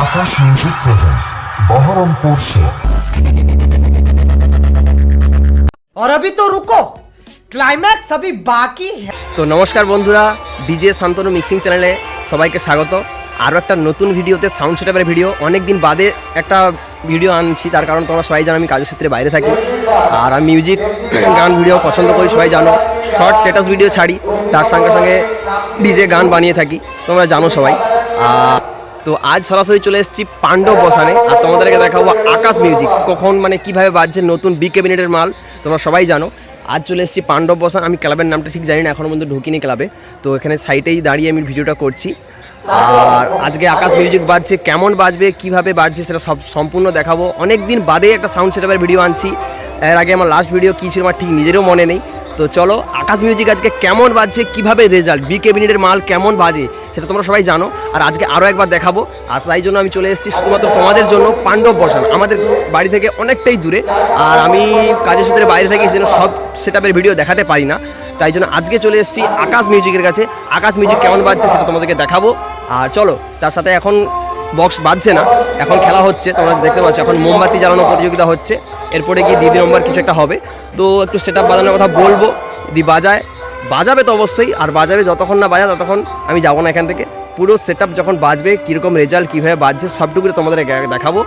आकाश music present Baharampur से और अभी तो रुको क्लाइमैक्स अभी बाकी है তো নমস্কার বন্ধুরা ডিজে শান্তনু মিক্সিং চ্যানেলে সবাইকে স্বাগত আরও একটা নতুন ভিডিওতে সাউন্ড সেটআপের ভিডিও অনেক দিন বাদে একটা ভিডিও আনছি তার কারণ তোমরা সবাই জানো আমি কাজের ক্ষেত্রে বাইরে থাকি আর আমি মিউজিক গান ভিডিও পছন্দ করি সবাই জানো শর্ট স্ট্যাটাস ভিডিও ছাড়ি তার সঙ্গে সঙ্গে ডিজে গান বানিয়ে থাকি তোমরা জানো সবাই আর তো আজ সরাসরি চলে এসেছি পাণ্ডব বসানে, আর তোমাদেরকে দেখাবো আকাশ মিউজিক। কখন মানে কীভাবে বাজছে নতুন বি ক্যাবিনেটের মাল, তোমরা সবাই জানো। আজ চলে এসেছি পাণ্ডব বসান, আমি ক্লাবের নামটা ঠিক জানি না এখনও পর্যন্ত ঢুকিনি ক্লাবে। তো এখানে সাইটেই দাঁড়িয়ে আমি ভিডিওটা করছি। আর আজকে আকাশ মিউজিক বাজছে, কেমন বাজবে, কীভাবে বাজছে সেটা সব সম্পূর্ণ দেখাবো। অনেক দিন বাদে একটা সাউন্ড সেটআপের ভিডিও আনছি। এর আগে আমার লাস্ট ভিডিও কী ছিল আমার ঠিক নিজেরও মনে নেই। তো চলো, আকাশ মিউজিক আজকে কেমন বাজছে, কীভাবে রেজাল্ট বি ক্যাবিনেটের মাল কেমন বাজে, সেটা তোমরা সবাই জানো। আর আজকে আরও একবার দেখাবো। আর তাই জন্য আমি চলে এসেছি শুধুমাত্র তোমাদের জন্য পাণ্ডব বসান। আমাদের বাড়ি থেকে অনেকটাই দূরে। আর আমি কাজের সূত্রে বাইরে থাকি সেজন্য সব সেটআপের ভিডিও দেখাতে পারি না। তাই জন্য আজকে চলে এসেছি আকাশ মিউজিকের কাছে। আকাশ মিউজিক কেমন বাজছে সেটা তোমাদেরকে দেখাবো। আর চলো, তার সাথে এখন বক্স বাজছে না। এখন খেলা হচ্ছে, তোমরা দেখতে পাচ্ছ, এখন মোমবাতি জ্বালানো প্রতিযোগিতা হচ্ছে। এরপরে গিয়ে দিদি নম্বর কিছু একটা হবে। তো একটু সেট আপ বাজানোর কথা বলব। দি বাজায়। বাজাবে তো অবশ্যই। আর বাজাবে যতক্ষণ না বাজায় ততক্ষণ আমি যাব না এখান থেকে। পুরো সেট যখন বাজবে, কীরকম রেজাল্ট কীভাবে বাজছে সবটুকু তোমাদের দেখাবো।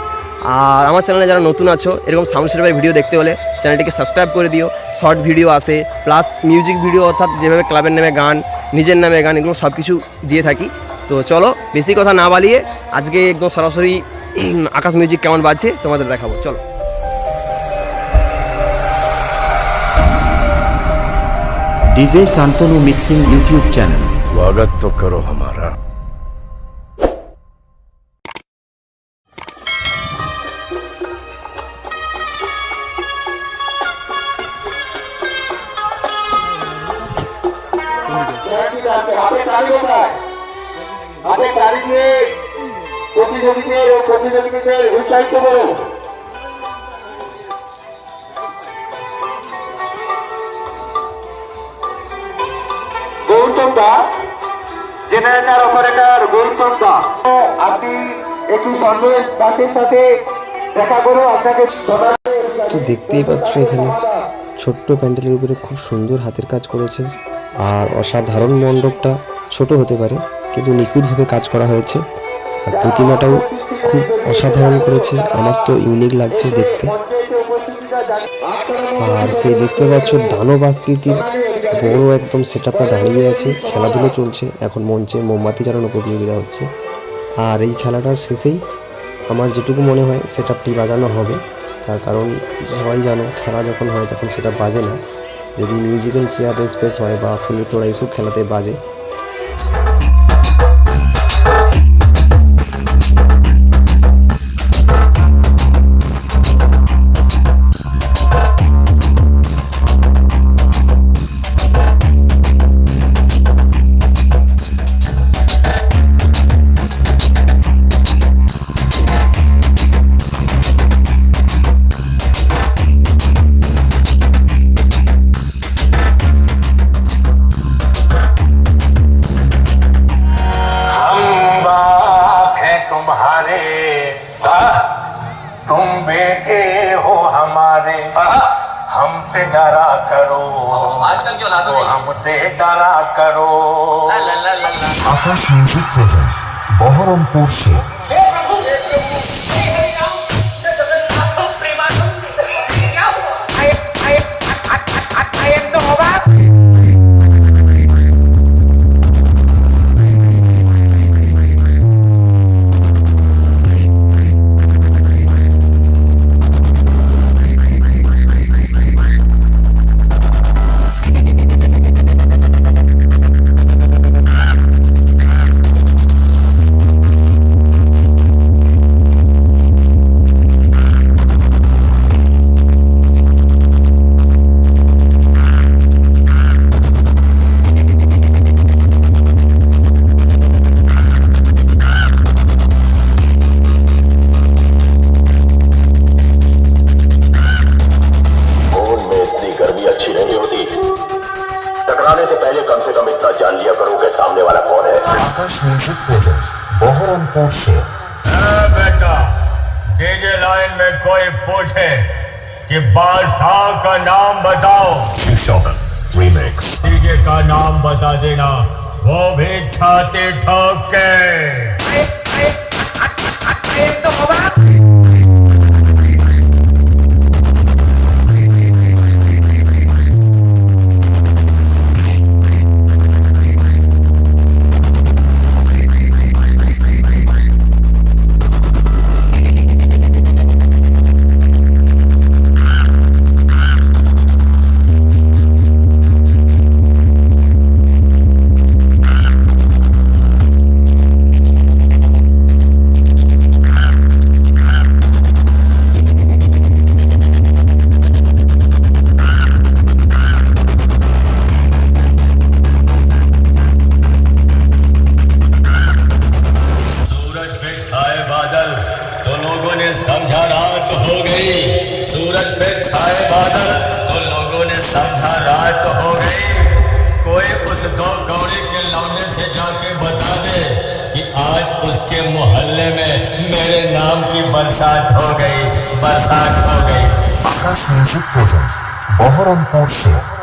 আর আমার চ্যানেলে যারা নতুন আছো, এরকম সাউন্ড সেটআপের ভিডিও দেখতে হলে চ্যানেলটিকে সাবস্ক্রাইব করে দিও। শর্ট ভিডিও আসে প্লাস মিউজিক ভিডিও অর্থাৎ যেভাবে ক্লাবের নামে গান, নিজের নামে গান, এগুলো সব কিছু দিয়ে থাকি। তো চলো, বেশি কথা না বালিয়ে আজকে একদম সরাসরি আকাশ মিউজিক কেমন বাজছে তোমাদের দেখাবো। চলো। DJ Shantanu mixing YouTube channel स्वागत तो करो हमारा হাতে তালি কোথায় হাতে তালি দিয়ে প্রতিযোগীদের ও প্রতিযোগীদের উৎসাহিত করো গৌতম দা জেনারেটর অপারেটর গৌতম দা আপনি একটু সন্দেশ দাসের সাথে দেখা করো আপনাকে তো দেখতেই পাচ্ছ এখানে ছোট্ট প্যান্ডেলের উপরে খুব সুন্দর হাতের কাজ করেছে। আর অসাধারণ মণ্ডপটা ছোট হতে পারে, কিন্তু নিখুঁতভাবে কাজ করা হয়েছে। আর প্রতিমাটাও খুব অসাধারণ করেছে। আমার তো ইউনিক লাগছে দেখতে। আর সেই দেখতে পাচ্ছ দানব আকৃতির বড় একদম সেট দাঁড়িয়ে আছে। খেলাধুলো চলছে। এখন মঞ্চে মোমবাতি জ্বালানো প্রতিযোগিতা হচ্ছে। আর এই খেলাটার শেষেই আমার যেটুকু মনে হয় সেট বাজানো হবে। তার কারণ সবাই জানো, খেলা যখন হয় তখন সেটা বাজে না। যদি মিউজিক্যাল চেয়ার স্পেস হয় বা ফুলের তোড়া এইসব খেলাতে বাজে तुम बेटे हो हमारे। हमसे डरा करो। आजकल क्यों लागू तो हमसे डरा करो। आकाश म्यूज़िक प्रेजेंट बहरमपुर से पहले कम से कम इतना जान लिया करो कि सामने वाला कौन है आकाश म्यूज़िक प्रेजेंट बहरमपुर से बेटा डीजे लाइन में कोई पूछे कि बादशाह का नाम बताओ शिक्षोधन रीमेक्स डीजे का नाम बता देना वो भी छाते ठोक के तो लोगों ने समझा रात हो गई। सूरज पे छाए बादल तो लोगों ने समझा रात हो गई। कोई उस दो कौड़ी के लौने से जाके बता दे कि आज उसके मोहल्ले में मेरे नाम की बरसात हो गई, बरसात हो गई। बहरमपुर से।